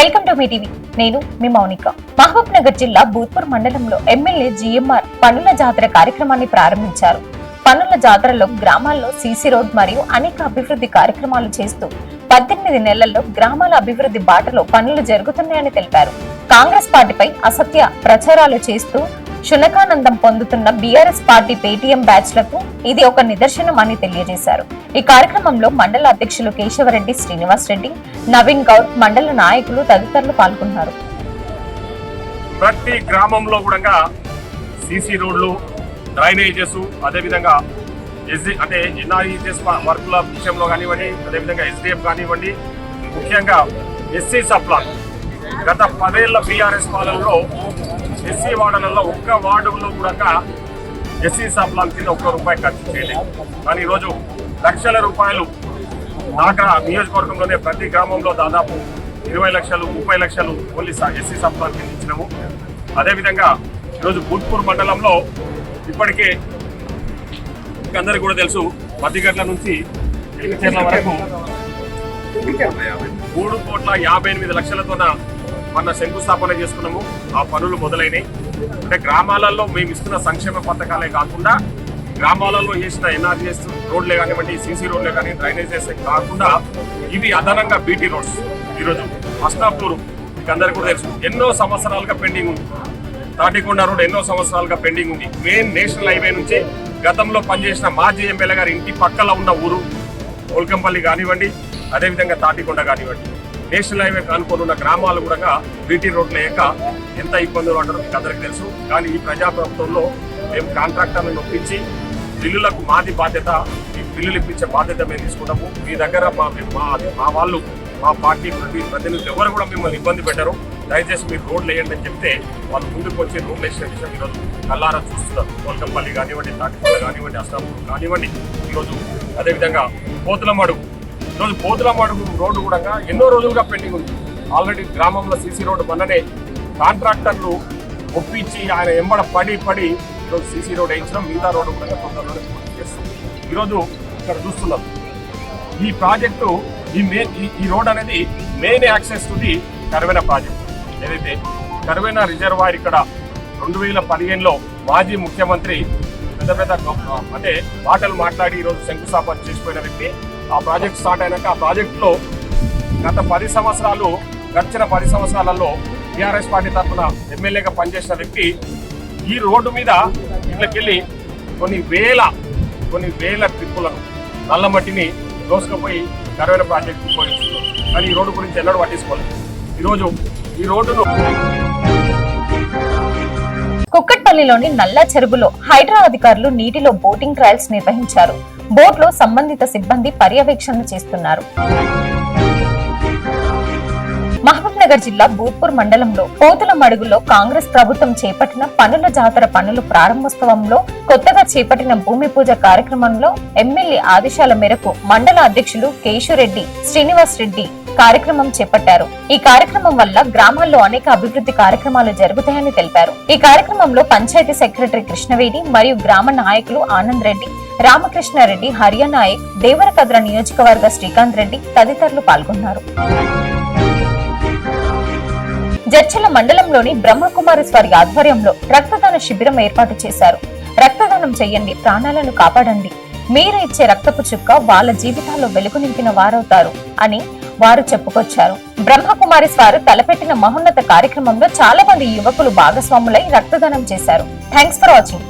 Welcome to Mee TV నేను మీ మౌనిక. మహబూబ్ నగర్ జిల్లా భూత్పూర్ మండలంలో ఎమ్మెల్యే జిఎంఆర్ పనుల జాతర కార్యక్రమాన్ని ప్రారంభించారు. పనుల జాతరలో గ్రామాల్లో సీసీ రోడ్ మరియు అనేక అభివృద్ధి కార్యక్రమాలు చేస్తూ పద్దెనిమిది నెలల్లో గ్రామాల అభివృద్ధి బాటలో పనులు జరుగుతున్నాయని తెలిపారు. కాంగ్రెస్ పార్టీపై అసత్య ప్రచారాలు చేస్తూ శునకానందం పొందుతున్న బీఆర్ఎస్ పార్టీ పేటీఎం బ్యాచ్లకు ఇది ఒక నిదర్శనం అని తెలియజేశారు. ఈ కార్యక్రమంలో మండల అధ్యక్షులు కేశవరెడ్డి శ్రీనివాస్ రెడ్డి నవీన్ గౌడ్ మండల నాయకులు తదితరులు పాల్గొన్నారు. ప్రతి గ్రామంలో కూడా సీసీ రోడ్లు డ్రైనేజెస్ అదేవిధంగా ఎస్డి అంటే ఎన్ఆర్ఈజెస్ వర్కుల విషయంలో కానివ్వండి అదేవిధంగా ఎస్డిఎఫ్ కానివ్వండి ముఖ్యంగా ఎస్సీ సప్లాన్. గత పదేళ్ళ బీఆర్ఎస్ పాలనలో ఎస్సీ వార్డులలో ఒక్క వార్డులో కూడా ఎస్సీ సబ్లాన్ కింద ఒక్క రూపాయి ఖర్చు చేయలేదు. కానీ ఈరోజు లక్షల రూపాయలు నాగా నియోజకవర్గంలోనే ప్రతి గ్రామంలో దాదాపు ఇరవై లక్షలు ముప్పై లక్షలు ఓన్లీ ఎస్సీ సబ్లాన్ కింద ఇచ్చినాము. అదేవిధంగా ఈరోజు భూత్పూర్ మండలంలో ఇప్పటికే అందరికీ కూడా తెలుసు మధ్యగట్ల నుంచి ఎలిమిచేర్ల వరకు మూడు కోట్ల యాభై ఎనిమిది లక్షలతోన మన శంకుస్థాపన చేసుకున్నాము. ఆ పనులు మొదలైనవి అంటే గ్రామాలలో మేము ఇస్తున్న సంక్షేమ పథకాలే కాకుండా గ్రామాలలో చేసిన ఎన్ఆర్జీఎస్ రోడ్లే కానివ్వండి సీసీ రోడ్లే కానీ డ్రైనేజెస్ కాకుండా ఇవి అదనంగా బీటీ రోడ్స్ ఈరోజు. అష్టాపూరు మీకు అందరికీ కూడా తెలుసు. ఎన్నో సంవత్సరాలుగా పెండింగ్ ఉంది. తాటికొండ రోడ్ ఎన్నో సంవత్సరాలుగా పెండింగ్ ఉంది. మెయిన్ నేషనల్ హైవే నుంచి గతంలో పనిచేసిన మాజీ ఎమ్మెల్యే గారి ఇంటి పక్కల ఉన్న ఊరు కోల్కంపల్లి కానివ్వండి అదేవిధంగా తాటికొండ కానివ్వండి. నేషనల్ హైవే కానుకొని ఉన్న గ్రామాలు కూడా బీటీ రోడ్లు లేక ఎంత ఇబ్బందులు ఉంటారో మీకు అందరికీ తెలుసు. కానీ ఈ ప్రజాప్రభుత్వంలో మేము కాంట్రాక్టర్లను నొప్పించి బిల్లులకు మాది బాధ్యత ఈ బిల్లులు ఇప్పించే బాధ్యత మేము తీసుకుంటాము. మీ దగ్గర మా మా వాళ్ళు మా పార్టీ ప్రతి ప్రతినిధులు ఎవరు కూడా మిమ్మల్ని ఇబ్బంది పెట్టరు. దయచేసి మీరు రోడ్లు వేయండి అని చెప్తే వాళ్ళు ముందుకు వచ్చి రోడ్లు వేసిన విషయం ఈరోజు కల్లారా చూస్తున్నారు. కోల్కంపల్లి కానివ్వండి తాటిపల్లి కానివ్వండి అస్తాపూర్ కానివ్వండి. ఈరోజు అదేవిధంగా పోతులమడుగు ఈరోజు పోతులమడుగు రోడ్డు కూడా ఎన్నో రోజులుగా పెండింగ్ ఉంది. ఆల్రెడీ గ్రామంలో సీసీ రోడ్డు మొన్ననే కాంట్రాక్టర్లు ఒప్పించి ఆయన ఎంబడ పడి పడి ఈరోజు సీసీ రోడ్ వేయించడం మిగతా రోడ్డు కూడా తొందరలోనే పూర్తి చేస్తాం. ఈరోజు ఇక్కడ చూస్తున్నాం. ఈ ప్రాజెక్టు ఈ మెయిన్ ఈ- ఈ రోడ్ అనేది main access to the Karavena project. ఏదైతే కరవేన రిజర్వాయర్ ఇక్కడ రెండు వేల పదిహేనులో మాజీ ముఖ్యమంత్రి పెద్ద పెద్ద అంటే మాటలు మాట్లాడి ఈరోజు శంకుస్థాపన చేసిపోయిన వ్యక్తి. ఆ ప్రాజెక్ట్ స్టార్ట్ అయినాక ఆ ప్రాజెక్టులో గత పది సంవత్సరాలు గడిచిన పది సంవత్సరాలలో టీఆర్ఎస్ పార్టీ తరఫున ఎమ్మెల్యేగా పనిచేసిన వ్యక్తి ఈ రోడ్డు మీద ఇళ్ళకెళ్ళి కొన్ని వేల కొన్ని వేల ట్రిప్పులను నల్ల మట్టిని దోసుకుపోయి కరవేల ప్రాజెక్టు పోయిస్తున్నారు కానీ ఈ రోడ్డు గురించి ఎన్నడూ పట్టించుకోలేదు. ఈరోజు ఈ రోడ్డును కుక్కట్పల్లిలోని నల్ల చెరువులో హైడ్రా అధికారులు నీటిలో బోటింగ్ ట్రయల్స్ నిర్వహించారు. బోట్లో సంబంధిత సిబ్బంది పర్యవేక్షణ చేస్తున్నారు. మహబూబ్నగర్ జిల్లా భూత్పూర్ మండలంలో పోతుల మడుగులో కాంగ్రెస్ ప్రభుత్వం చేపట్టిన పనుల జాతర పనులు ప్రారంభోత్సవంలో కొత్తగా చేపట్టిన భూమి పూజ కార్యక్రమంలో ఎమ్మెల్యే ఆదేశాల మేరకు మండల అధ్యక్షులు కేశురెడ్డి శ్రీనివాస్ రెడ్డి కార్యక్రమం చేపట్టారు. ఈ కార్యక్రమం వల్ల గ్రామాల్లో అనేక అభివృద్ధి కార్యక్రమాలు జరుగుతాయని తెలిపారు. ఈ కార్యక్రమంలో పంచాయతీ సెక్రటరీ కృష్ణవేణి మరియు గ్రామ నాయకులు ఆనంద్ రెడ్డి రామకృష్ణారెడ్డి హరియానాయక్ దేవరకద్ర నియోజకవర్గ శ్రీకాంత్ రెడ్డి తదితరులు పాల్గొన్నారు. జడ్చల మండలంలోని బ్రహ్మకుమారేశ్వరి ఆధ్వర్యంలో రక్తదాన శిబిరం ఏర్పాటు చేశారు. రక్తదానం చేయండి ప్రాణాలను కాపాడండి. మీరు ఇచ్చే రక్తపు చుక్క వాళ్ళ జీవితాల్లో వెలుగు నింపిన వారవుతారు అని వారు చెప్పుకొచ్చారు. బ్రహ్మకుమారి వారు తలపెట్టిన మహోన్నత కార్యక్రమంలో చాలా మంది యువకులు భాగస్వాములై రక్తదానం చేశారు. Thanks for watching.